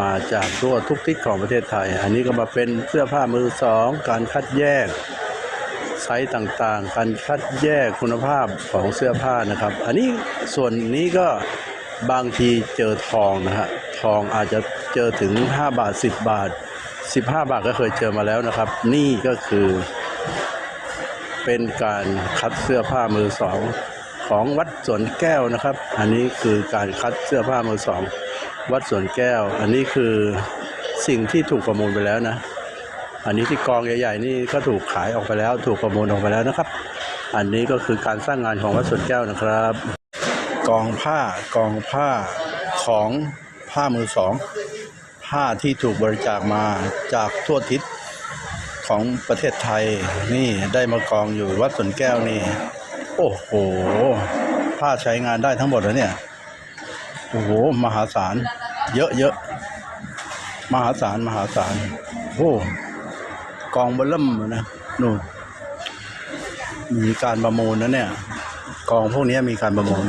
มาจากทั่วทุกทิศของประเทศไทย อันนี้ก็มาเป็นเสื้อผ้ามือสอง การคัดแยกไซส์ต่างๆ การคัดแยกคุณภาพของเสื้อผ้านะครับ อันนี้ส่วนนี้ก็บางทีเจอทองนะฮะ ทองอาจจะเจอถึง 5 บาท 10 บาท 15 บาทก็เคยเจอมาแล้วนะครับ นี่ก็คือ เป็นการคัดเสื้อผ้ามือสอง ของวัดสวนแก้วนะครับ อันนี้คือการคัดเสื้อผ้ามือสองวัดสวนแก้ว อันนี้คือสิ่งที่ถูกประมูลไปแล้วนะ อันนี้ที่กองใหญ่ๆนี่ก็ถูกขายออกไปแล้ว ถูกประมูลออกไปแล้วนะครับ อันนี้ก็คือการสร้างงานของวัดสวนแก้วนะครับ กองผ้ากองผ้าของผ้ามือสองผ้าที่ถูกบริจาคมาจากทั่วทิศของประเทศไทยนี่ได้มากองอยู่วัดสวนแก้วนี่ โอ้โหผ้าใช้งานได้ทั้งหมดแล้วเนี่ย โอ้โห มหาศาล เยอะเยอะ มหาศาล มหาศาล โอ้กองบอลล่มนะนู่นมีการประมูลนะเนี่ย กองพวกนี้มีการประมูล